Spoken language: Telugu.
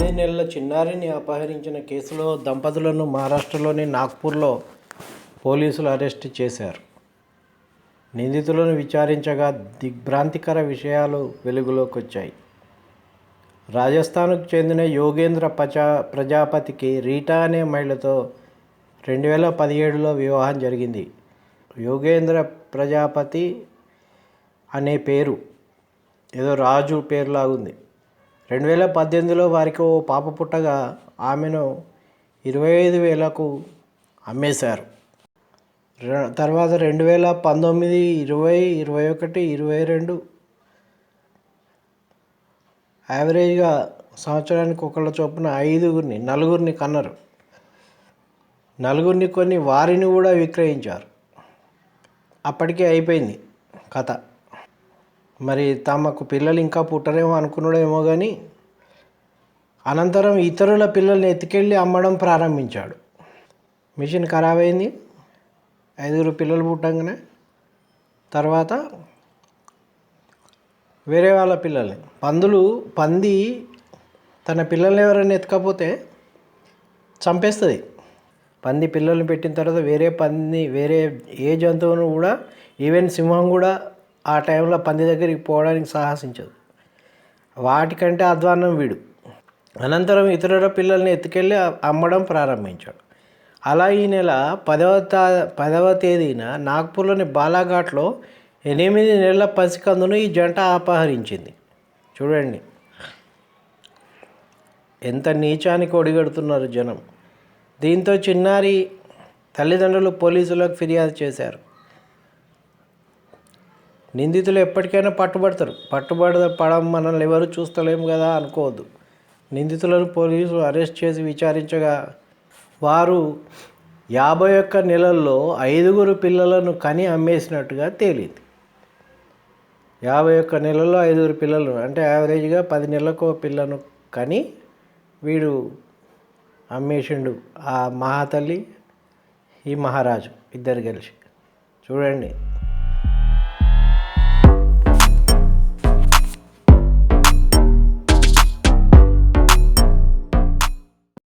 నెలల చిన్నారిని అపహరించిన కేసులో దంపతులను మహారాష్ట్రలోని నాగ్పూర్లో పోలీసులు అరెస్ట్ చేశారు. నిందితులను విచారించగా దిగ్భ్రాంతికర విషయాలు వెలుగులోకి వచ్చాయి రాజస్థాన్కు చెందిన యోగేంద్ర ప్రజా ప్రజాపతికి రీటా అనే మహిళతో రెండు వేల పదిహేడులో వివాహం జరిగింది. యోగేంద్ర ప్రజాపతి అనే పేరు ఏదో రాజు పేరులాగుంది. రెండు వేల పద్దెనిమిదిలో వారికి ఓ పాప పుట్టగా ఆమెను ఇరవై ఐదు వేలకు అమ్మేశారు. తర్వాత రెండు వేల పంతొమ్మిది ఇరవై ఇరవై ఒకటి ఇరవై రెండు యావరేజ్గా సంవత్సరానికి ఒకళ్ళ చొప్పున ఐదుగురిని నలుగురిని కన్నారు. నలుగురిని కొన్ని వారిని కూడా విక్రయించారు. అప్పటికే అయిపోయింది కథ. మరి తమకు పిల్లలు ఇంకా పుట్టరేమో అనుకున్నాడేమో కానీ అనంతరం ఇతరుల పిల్లల్ని ఎత్తుకెళ్ళి అమ్మడం ప్రారంభించాడు. మిషన్ ఖరాబ్ అయింది. ఐదుగురు పిల్లలు పుట్టంగానే తర్వాత వేరే వాళ్ళ పిల్లల్ని పందులు పంది తన పిల్లల్ని ఎవరైనా ఎత్తుకపోతే చంపేస్తుంది. పంది పిల్లల్ని పెట్టిన తర్వాత వేరే పంది వేరే ఏ జంతువును కూడా ఈవెన్ సింహం కూడా ఆ టైంలో పంది దగ్గరికి పోవడానికి సాహసించదు. వాటికంటే అధ్వానం వీడు. అనంతరం ఇతరుల పిల్లల్ని ఎత్తుకెళ్ళి అమ్మడం ప్రారంభించాడు. అలా ఈ నెల పదవ తా పదవ తేదీన నాగ్పూర్లోని బాలాఘాట్లో ఎనిమిది నెలల పసికందును ఈ జంట అపహరించింది. చూడండి. ఎంత నీచానికి ఒడిగడుతున్నారు జనం. దీంతో చిన్నారి తల్లిదండ్రులు పోలీసులకు ఫిర్యాదు చేశారు. నిందితులు ఎప్పటికైనా పట్టుబడతారు. పట్టుబడ పడం మనల్ని ఎవరు చూస్తలేము కదా అనుకోవద్దు. నిందితులను పోలీసులు అరెస్ట్ చేసి విచారించగా వారు యాభై ఒక్క నెలల్లో ఐదుగురు పిల్లలను కని అమ్మేసినట్టుగా తేలింది. యాభై ఒక్క నెలల్లో ఐదుగురు పిల్లలు అంటే యావరేజ్గా పది నెలలకు పిల్లను కని వీడు అమ్మేసిండు ఆ మహాతల్లి ఈ మహారాజు ఇద్దరు కలిసి. చూడండి.